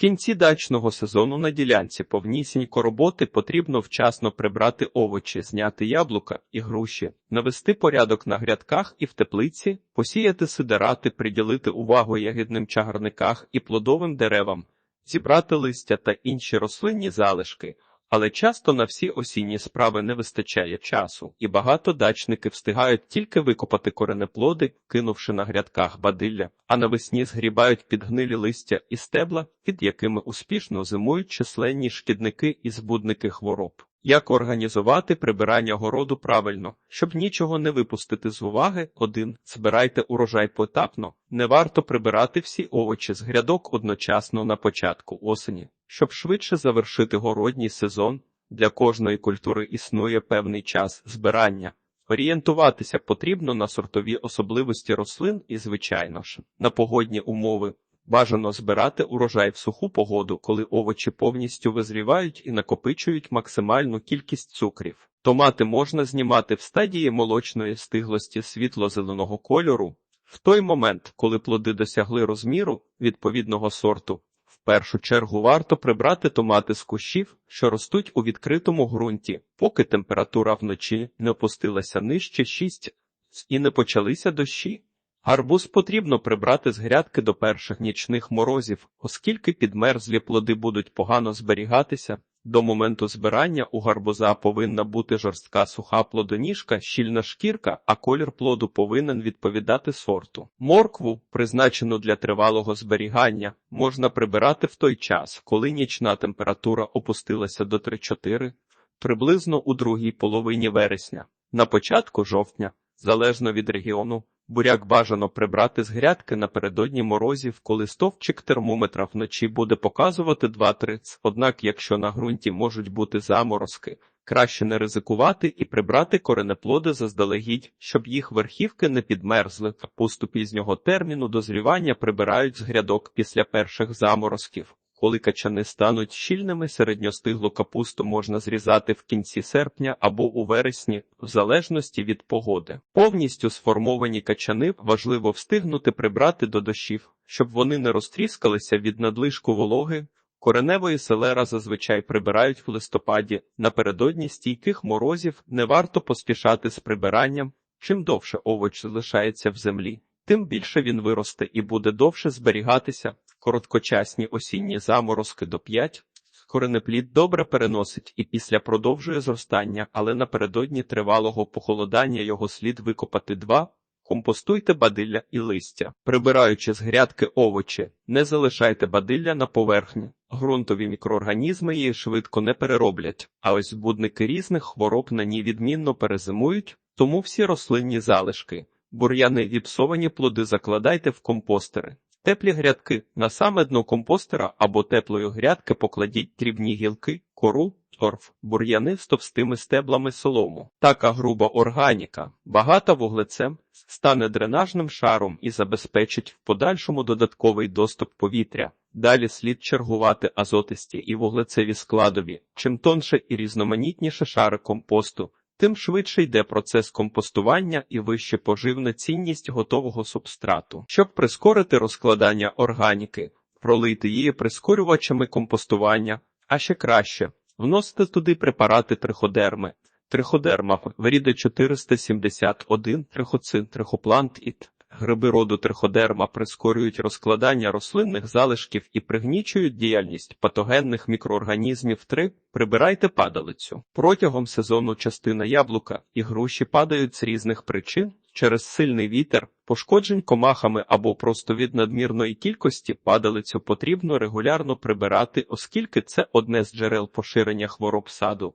кінці дачного сезону на ділянці повнісінько роботи потрібно вчасно прибрати овочі, зняти яблука і груші, навести порядок на грядках і в теплиці, посіяти сидерати, приділити увагу ягідним чагарниках і плодовим деревам, зібрати листя та інші рослинні залишки. Але часто на всі осінні справи не вистачає часу, і багато дачники встигають тільки викопати коренеплоди, кинувши на грядках бадилля, а навесні згрібають підгнилі листя і стебла, під якими успішно зимують численні шкідники і збудники хвороб. Як організувати прибирання городу правильно, щоб нічого не випустити з уваги? 1. Збирайте урожай поетапно. Не варто прибирати всі овочі з грядок одночасно на початку осені. Щоб швидше завершити городній сезон, для кожної культури існує певний час збирання. Орієнтуватися потрібно на сортові особливості рослин і, звичайно ж, на погодні умови. Бажано збирати урожай в суху погоду, коли овочі повністю визрівають і накопичують максимальну кількість цукрів. Томати можна знімати в стадії молочної стиглості світло-зеленого кольору. В той момент, коли плоди досягли розміру відповідного сорту, в першу чергу варто прибрати томати з кущів, що ростуть у відкритому ґрунті, поки температура вночі не опустилася нижче 6 і не почалися дощі. Гарбуз потрібно прибрати з грядки до перших нічних морозів, оскільки підмерзлі плоди будуть погано зберігатися. До моменту збирання у гарбуза повинна бути жорстка суха плодоніжка, щільна шкірка, а колір плоду повинен відповідати сорту. Моркву, призначену для тривалого зберігання, можна прибирати в той час, коли нічна температура опустилася до 3-4, приблизно у другій половині вересня. На початку жовтня, залежно від регіону, Буряк бажано прибрати з грядки напередодні морозів, коли стовпчик термометра вночі буде показувати 2-3, однак якщо на ґрунті можуть бути заморозки, краще не ризикувати і прибрати коренеплоди заздалегідь, щоб їх верхівки не підмерзли. Капусту пізнього терміну дозрівання прибирають з грядок після перших заморозків. Коли качани стануть щільними, середньостиглу капусту можна зрізати в кінці серпня або у вересні, в залежності від погоди. Повністю сформовані качани важливо встигнути прибрати до дощів, щоб вони не розтріскалися від надлишку вологи. Кореневої селера зазвичай прибирають в листопаді. Напередодні стійких морозів не варто поспішати з прибиранням. Чим довше овоч залишається в землі, тим більше він виросте і буде довше зберігатися. Короткочасні осінні заморозки до 5. Коренеплід добре переносить і після продовжує зростання, але напередодні тривалого похолодання його слід викопати 2. Компостуйте бадилля і листя. Прибираючи з грядки овочі, не залишайте бадилля на поверхні. Ґрунтові мікроорганізми її швидко не перероблять, а ось збудники різних хвороб на ній відмінно перезимують, тому всі рослинні залишки, бур'яни і псовані плоди закладайте в компостери. Теплі грядки на саме дно компостера або теплої грядки покладіть дрібні гілки, кору, торф, бур'яни з товстими стеблами солому. Така груба органіка, багата вуглецем, стане дренажним шаром і забезпечить в подальшому додатковий доступ повітря. Далі слід чергувати азотисті і вуглецеві складові. Чим тонше і різноманітніше шари компосту, тим швидше йде процес компостування і вище поживна цінність готового субстрату. Щоб прискорити розкладання органіки, пролити її прискорювачами компостування, а ще краще вносити туди препарати триходерми. Триходерма виріде 471, трихоцин, трихоплант і Гриби роду триходерма прискорюють розкладання рослинних залишків і пригнічують діяльність патогенних мікроорганізмів. 3. прибирайте падалицю. Протягом сезону частина яблука і груші падають з різних причин через сильний вітер, пошкоджень комахами або просто від надмірної кількості падалицю потрібно регулярно прибирати, оскільки це одне з джерел поширення хвороб саду.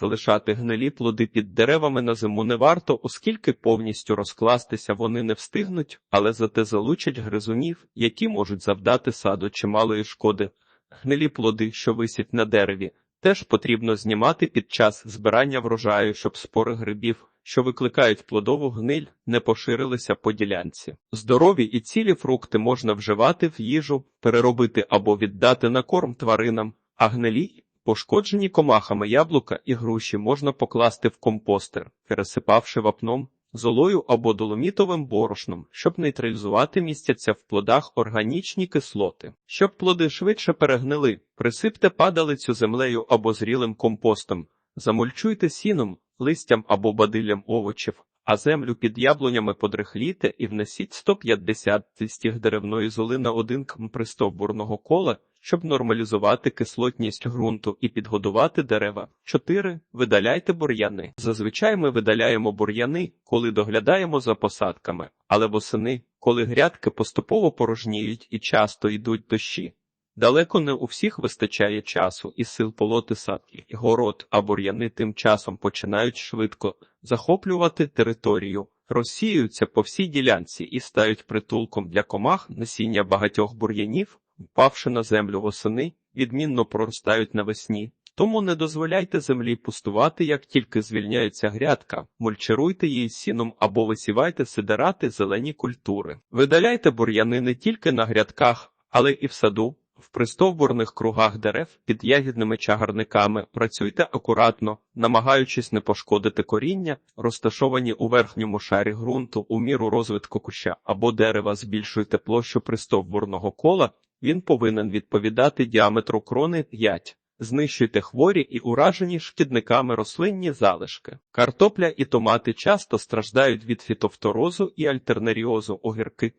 Залишати гнилі плоди під деревами на зиму не варто, оскільки повністю розкластися вони не встигнуть, але зате залучать гризунів, які можуть завдати саду чималої шкоди. Гнилі плоди, що висять на дереві, теж потрібно знімати під час збирання врожаю, щоб спори грибів, що викликають плодову гниль, не поширилися по ділянці. Здорові і цілі фрукти можна вживати в їжу, переробити або віддати на корм тваринам, а гнилі Пошкоджені комахами яблука і груші можна покласти в компостер, пересипавши вапном. золою або доломітовим борошном, щоб нейтралізувати містяться в плодах органічні кислоти. Щоб плоди швидше перегнили, присипте падалицю землею або зрілим компостом, замульчуйте сіном, листям або бадиллям овочів, а землю під яблунями подрихліте і внесіть 150 стіг деревної золи на один км пристовбурного кола, щоб нормалізувати кислотність ґрунту і підгодувати дерева. 4. Видаляйте бур'яни. Зазвичай ми видаляємо бур'яни, коли доглядаємо за посадками, але восени, коли грядки поступово порожніють і часто йдуть дощі. Далеко не у всіх вистачає часу і сил полоти садки, город, а бур'яни тим часом починають швидко захоплювати територію, розсіюються по всій ділянці і стають притулком для комах насіння багатьох бур'янів, впавши на землю восени, відмінно проростають навесні. Тому не дозволяйте землі пустувати, як тільки звільняється грядка, мульчируйте її сіном або висівайте сидерати зелені культури. Видаляйте бур'яни не тільки на грядках, але і в саду. В пристовбурних кругах дерев під ягідними чагарниками працюйте акуратно, намагаючись не пошкодити коріння, розташовані у верхньому шарі ґрунту у міру розвитку куща або дерева збільшуйте площу пристовбурного кола, він повинен відповідати діаметру крони 5. Знищуйте хворі і уражені шкідниками рослинні залишки. Картопля і томати часто страждають від фітофторозу і альтернаріозу огірки.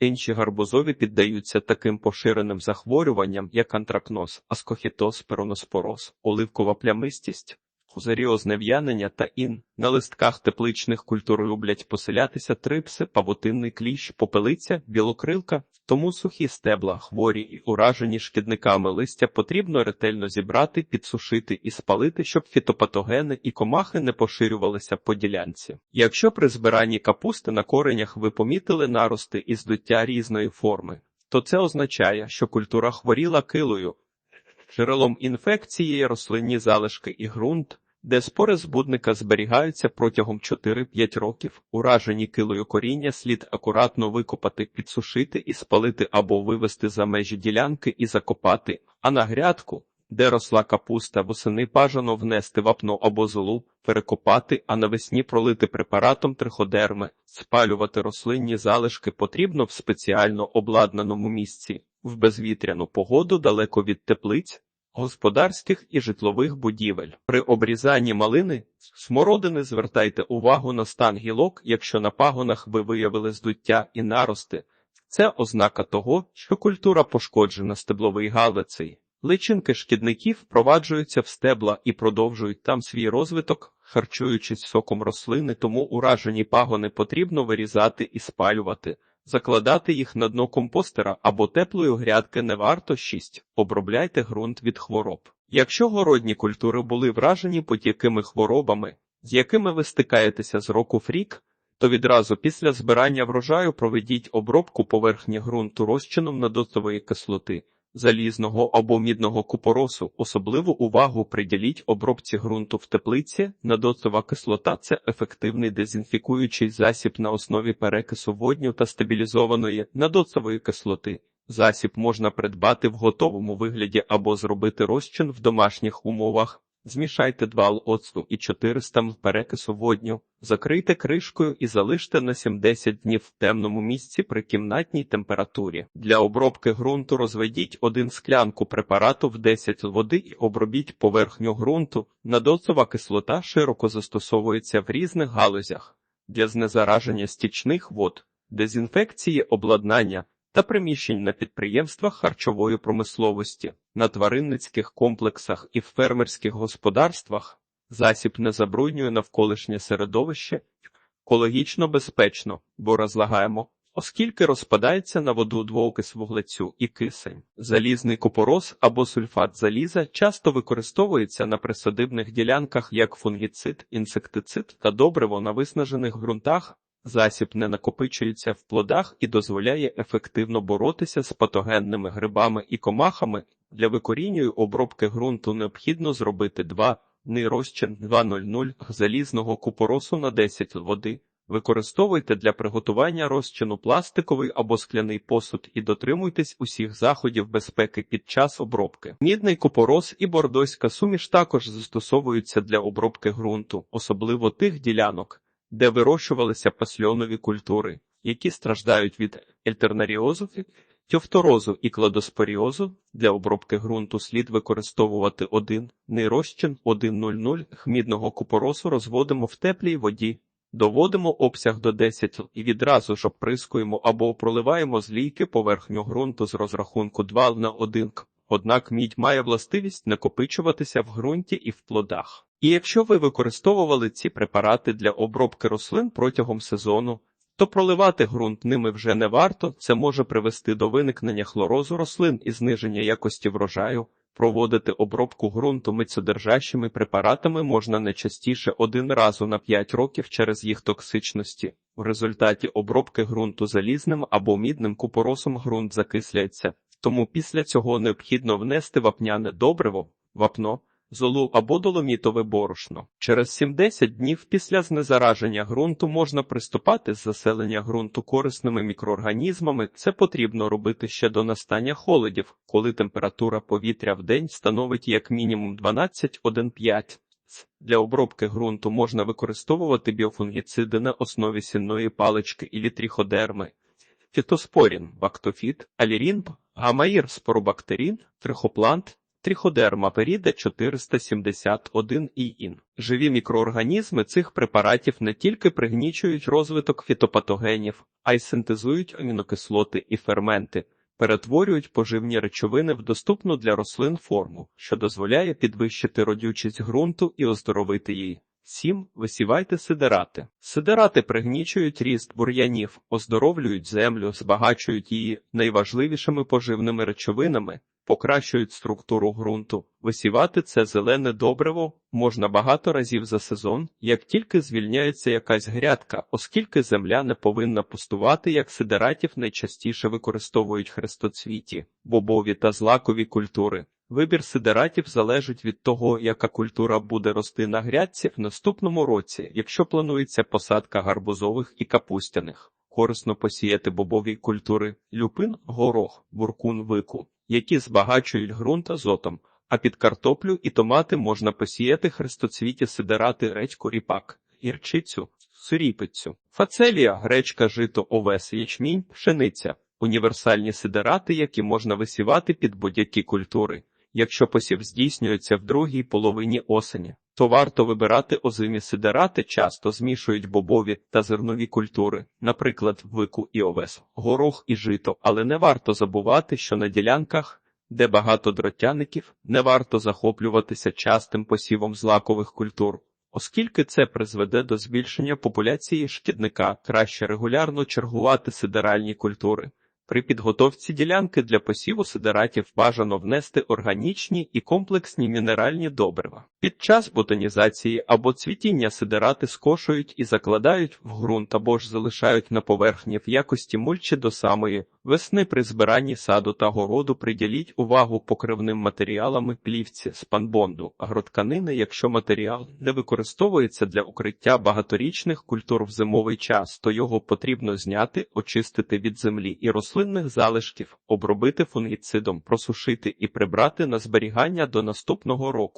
Інші гарбузові піддаються таким поширеним захворюванням, як антракноз, аскохітоз, пероноспороз, оливкова плямистість, хузаріозне в'янення та ін. На листках тепличних культур люблять поселятися трипси, павутинний кліщ, попелиця, білокрилка, тому сухі стебла, хворі і уражені шкідниками листя потрібно ретельно зібрати, підсушити і спалити, щоб фітопатогени і комахи не поширювалися по ділянці. Якщо при збиранні капусти на коренях ви помітили нарости і здуття різної форми, то це означає, що культура хворіла килою. Джерелом інфекції є рослинні залишки і ґрунт, де спори збудника зберігаються протягом 4-5 років. Уражені килою коріння слід акуратно викопати, підсушити і спалити або вивести за межі ділянки і закопати, а на грядку, де росла капуста, восени бажано внести вапно або золу, перекопати, а навесні пролити препаратом триходерми, спалювати рослинні залишки потрібно в спеціально обладнаному місці, в безвітряну погоду далеко від теплиць, господарських і житлових будівель. При обрізанні малини смородини звертайте увагу на стан гілок, якщо на пагонах ви виявили здуття і нарости. Це ознака того, що культура пошкоджена стебловий галицей. Личинки шкідників впроваджуються в стебла і продовжують там свій розвиток, харчуючись соком рослини, тому уражені пагони потрібно вирізати і спалювати. Закладати їх на дно компостера або теплої грядки не варто 6. Обробляйте ґрунт від хвороб. Якщо городні культури були вражені будь-якими хворобами, з якими ви стикаєтеся з року в рік, то відразу після збирання врожаю проведіть обробку поверхні ґрунту розчином надотової кислоти, залізного або мідного купоросу. Особливу увагу приділіть обробці ґрунту в теплиці. надоцова кислота це ефективний дезінфікуючий засіб на основі перекису водню та стабілізованої надоцової кислоти. Засіб можна придбати в готовому вигляді або зробити розчин в домашніх умовах. Змішайте 2 л оцту і 400 мл перекису водню, закрийте кришкою і залиште на 7-10 днів в темному місці при кімнатній температурі. Для обробки ґрунту розведіть один склянку препарату в 10 води і обробіть поверхню ґрунту. Надоцова кислота широко застосовується в різних галузях для знезараження стічних вод, дезінфекції обладнання та приміщень на підприємствах харчової промисловості, на тваринницьких комплексах і в фермерських господарствах. Засіб не забруднює навколишнє середовище екологічно безпечно, бо розлагаємо, оскільки розпадається на воду двоокис вуглецю і кисень. Залізний купорос або сульфат заліза часто використовується на присадибних ділянках як фунгіцид, інсектицид та добриво на виснажених ґрунтах. Засіб не накопичується в плодах і дозволяє ефективно боротися з патогенними грибами і комахами. Для викорінюю обробки ґрунту необхідно зробити 2 розчин 2,00 залізного купоросу на 10 води. Використовуйте для приготування розчину пластиковий або скляний посуд і дотримуйтесь усіх заходів безпеки під час обробки. Мідний купорос і бордоська суміш також застосовуються для обробки ґрунту, особливо тих ділянок, де вирощувалися пасльонові культури, які страждають від ельтернаріозу, тьофторозу і кладоспоріозу. Для обробки ґрунту слід використовувати один нейрозчин 1,00 хмідного купоросу розводимо в теплій воді. Доводимо обсяг до 10 і відразу ж оприскуємо або проливаємо з лійки поверхню ґрунту з розрахунку 2 на 1 к. Однак мідь має властивість накопичуватися в ґрунті і в плодах. І якщо ви використовували ці препарати для обробки рослин протягом сезону, то проливати ґрунт ними вже не варто, це може привести до виникнення хлорозу рослин і зниження якості врожаю. Проводити обробку ґрунту мицьодержащими препаратами можна не частіше один раз на 5 років через їх токсичності. В результаті обробки ґрунту залізним або мідним купоросом ґрунт закисляється, тому після цього необхідно внести вапняне добриво, вапно, золу або доломітове борошно. Через 70 днів після знезараження ґрунту можна приступати з заселення ґрунту корисними мікроорганізмами. Це потрібно робити ще до настання холодів, коли температура повітря в день становить як мінімум 12,1,5. Для обробки ґрунту можна використовувати біофунгіциди на основі сінної палички і тріходерми, фітоспорін, бактофіт, алірін, гамаїр, споробактерін, трихоплант, Тріходерма періде 471 і ін. Живі мікроорганізми цих препаратів не тільки пригнічують розвиток фітопатогенів, а й синтезують амінокислоти і ферменти, перетворюють поживні речовини в доступну для рослин форму, що дозволяє підвищити родючість ґрунту і оздоровити її. 7. Висівайте сидерати. Сидерати пригнічують ріст бур'янів, оздоровлюють землю, збагачують її найважливішими поживними речовинами, покращують структуру ґрунту. Висівати це зелене добриво можна багато разів за сезон, як тільки звільняється якась грядка, оскільки земля не повинна пустувати, як сидератів найчастіше використовують хрестоцвіті, бобові та злакові культури. Вибір сидератів залежить від того, яка культура буде рости на грядці в наступному році, якщо планується посадка гарбузових і капустяних. Корисно посіяти бобові культури люпин, горох, буркун, вику, які збагачують ґрунт азотом, а під картоплю і томати можна посіяти хрестоцвіті сидирати редьку ріпак, гірчицю, суріпицю, фацелія, гречка, жито, овес, ячмінь, пшениця, універсальні сидирати, які можна висівати під будь-які культури. Якщо посів здійснюється в другій половині осені, то варто вибирати озимі сидерати, часто змішують бобові та зернові культури, наприклад, вику і овес, горох і жито, але не варто забувати, що на ділянках, де багато дротяників, не варто захоплюватися частим посівом злакових культур. Оскільки це призведе до збільшення популяції шкідника, краще регулярно чергувати сидеральні культури. При підготовці ділянки для посіву сидератів бажано внести органічні і комплексні мінеральні добрива. Під час ботанізації або цвітіння сидерати скошують і закладають в ґрунт або ж залишають на поверхні в якості мульчі до самої весни при збиранні саду та городу приділіть увагу покривним матеріалам плівці спанбонду, агротканини, якщо матеріал не використовується для укриття багаторічних культур в зимовий час, то його потрібно зняти, очистити від землі і рослинних залишків, обробити фунгіцидом, просушити і прибрати на зберігання до наступного року.